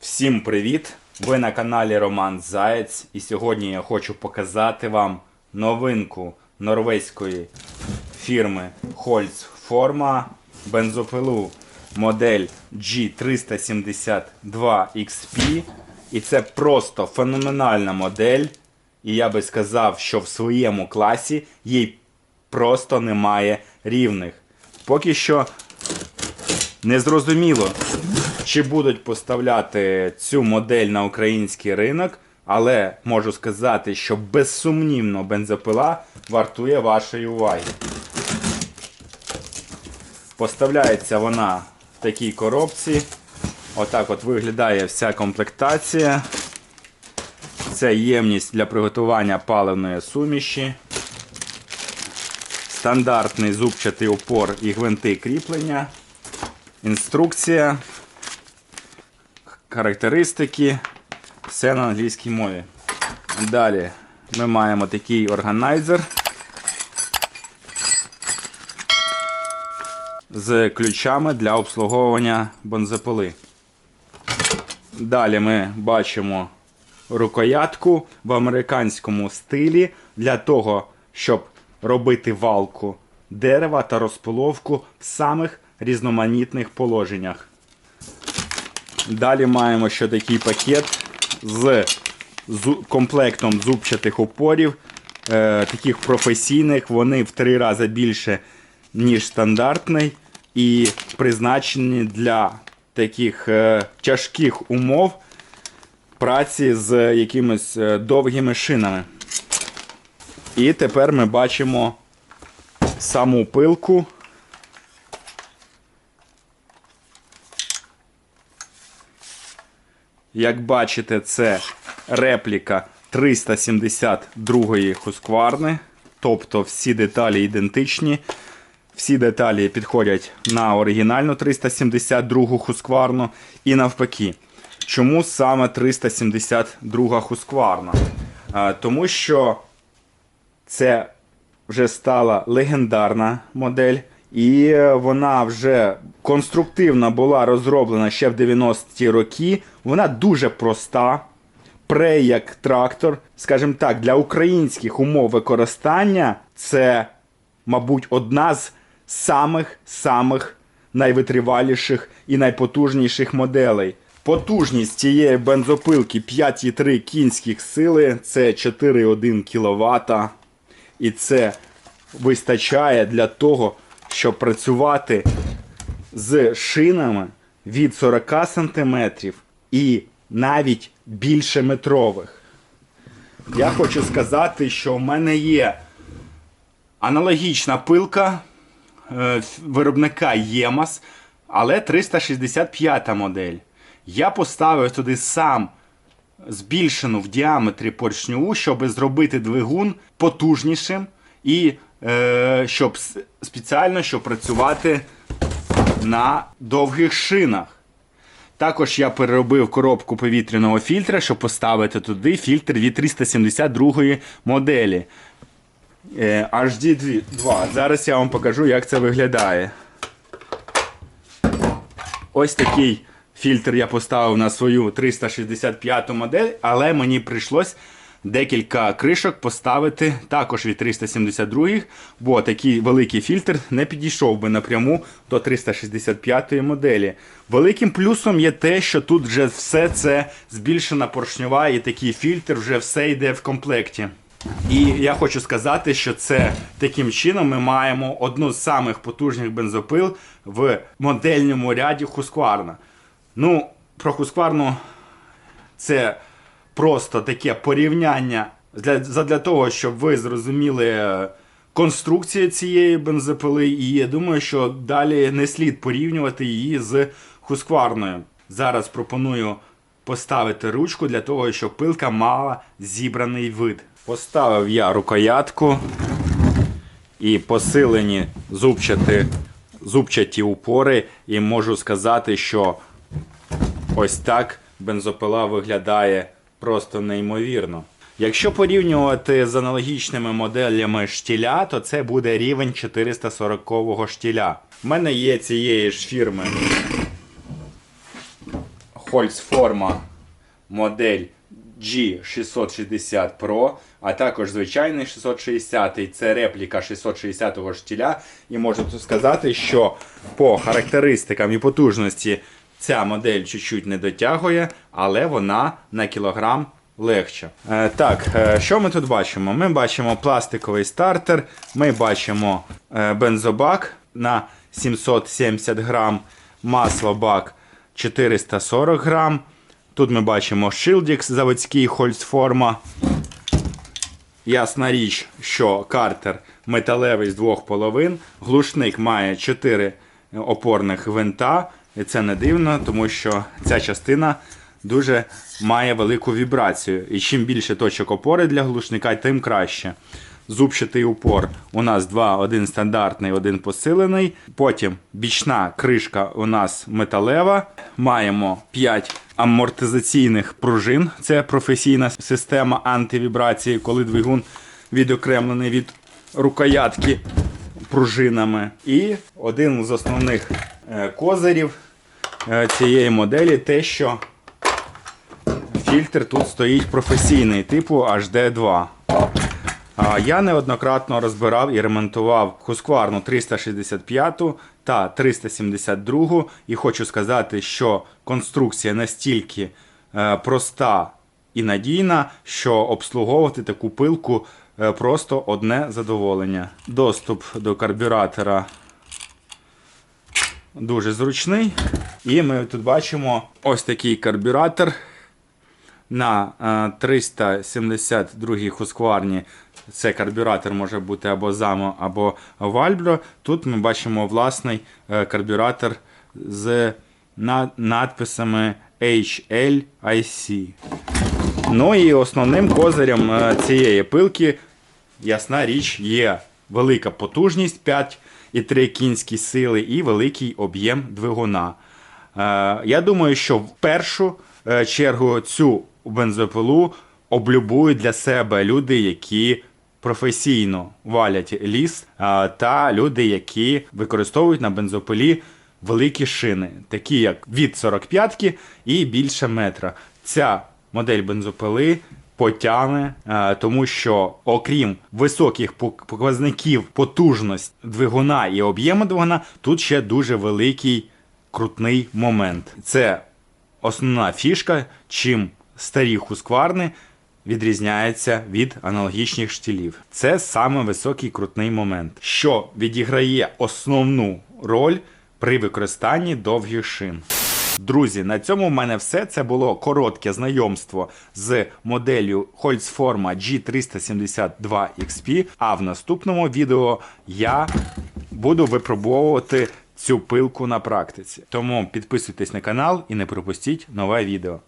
Всім привіт! Ви на каналі Роман Заєць, і сьогодні я хочу показати вам новинку норвезької фірми Holz Forma бензопилу модель G372XP. І це просто феноменальна модель. І я би сказав, що в своєму класі їй просто немає рівних. Поки що Незрозуміло, чи будуть поставляти цю модель на український ринок, але можу сказати, що безсумнівно бензопила вартує вашої уваги. Поставляється вона в такій коробці. Отак от виглядає вся комплектація. Це ємність для приготування паливної суміші. Стандартний зубчатий опор і гвинти кріплення. Інструкція, характеристики, все на англійській мові. Далі ми маємо такий органайзер з ключами для обслуговування бензопили. Далі ми бачимо рукоятку в американському стилі для того, щоб робити валку дерева та розпиловку в самих різноманітних положеннях. Далі маємо ще такий пакет з комплектом зубчатих опорів, е, таких професійних. Вони в три рази більше, ніж стандартний, і призначені для таких е, тяжких умов праці з якимись е, довгими шинами. І тепер ми бачимо саму пилку. Як бачите, це репліка 372-ї хускварни. Тобто всі деталі ідентичні. Всі деталі підходять на оригінальну 372 хускварну і навпаки. Чому саме 372 хускварна? А, Тому що це вже стала легендарна модель, і е, вона вже конструктивно була розроблена ще в 90-ті роки. Вона дуже проста, пре як трактор. Скажімо так, для українських умов використання це, мабуть, одна з самих-самих найвитриваліших і найпотужніших моделей. Потужність цієї бензопилки 5,3 кінських сили, це 4,1 кВт. І це вистачає для того, щоб працювати з шинами від 40 см і навіть більше метрових. Я хочу сказати, що в мене є аналогічна пилка е, виробника ЄМАС, але 365 модель. Я поставив туди сам збільшену в діаметрі поршню, щоб зробити двигун потужнішим і щоб спеціально щоб працювати на довгих шинах. Також я переробив коробку повітряного фільтра, щоб поставити туди фільтр від 372 моделі. Е, HD2. Зараз я вам покажу, як це виглядає. Ось такий фільтр я поставив на свою 365 модель, але мені прийшлось декілька кришок поставити також від 372, бо такий великий фільтр не підійшов би напряму до 365 моделі. Великим плюсом є те, що тут вже все це збільшена поршньова і такий фільтр вже все йде в комплекті. І я хочу сказати, що це таким чином ми маємо одну з самих потужних бензопил в модельному ряді Husqvarna. Ну, про Husqvarna це просто таке порівняння для, задля того, щоб ви зрозуміли е, конструкцію цієї бензопили. І я думаю, що далі не слід порівнювати її з Husqvarna. Зараз пропоную поставити ручку для того, щоб пилка мала зібраний вид. Поставив я рукоятку і посилені зубчаті, зубчаті упори, і можу сказати, що ось так бензопила виглядає просто неймовірно. Якщо порівнювати з аналогічними моделями штіля, то це буде рівень 440 штіля. У мене є цієї ж фірми Holzforma модель G660 Pro, а також звичайний 660 це репліка 660 го штіля. І можу сказати, що по характеристикам і потужності ця модель чуть-чуть не дотягує, але вона на кілограм легша. Е, так, е, що ми тут бачимо? Ми бачимо пластиковий стартер, ми бачимо е, бензобак на 770 грам, маслобак 440 грам. Тут ми бачимо Шилдікс заводський Хольцформа. Ясна річ, що картер металевий з двох половин. Глушник має 4 опорних винта. І це не дивно, тому що ця частина дуже має велику вібрацію. І чим більше точок опори для глушника, тим краще. Зубчатий упор у нас два, один стандартний, один посилений. Потім бічна кришка у нас металева. Маємо 5 амортизаційних пружин. Це професійна система антивібрації, коли двигун відокремлений від рукоятки пружинами. І один з основних е, козирів е, цієї моделі те, що фільтр тут стоїть професійний, типу HD2. Я неоднократно розбирав і ремонтував Husqvarna 365 та 372 і хочу сказати, що конструкція настільки е, проста і надійна, що обслуговувати таку пилку просто одне задоволення. Доступ до карбюратора дуже зручний. І ми тут бачимо ось такий карбюратор на е, 372 Husqvarna це карбюратор може бути або Zamo, або Valbro. Тут ми бачимо власний е, карбюратор з надписами HLIC. Ну і основним козирем е, цієї пилки, ясна річ, є велика потужність 5,3 кінські сили і великий об'єм двигуна. Е, Я думаю, що в першу е, чергу цю бензопилу облюбують для себе люди, які професійно валять ліс, е, та люди, які використовують на бензопилі великі шини, такі як від 45 і більше метра. Ця модель бензопили потягне, е, тому що окрім високих пок- показників потужності двигуна і об'єму двигуна, тут ще дуже великий крутний момент. Це основна фішка, чим старі хускварни відрізняються від аналогічних штилів. Це саме високий крутний момент, що відіграє основну роль при використанні довгих шин. Друзі, на цьому в мене все. Це було коротке знайомство з моделлю Holzforma G372 XP. А в наступному відео я буду випробовувати цю пилку на практиці. Тому підписуйтесь на канал і не пропустіть нове відео.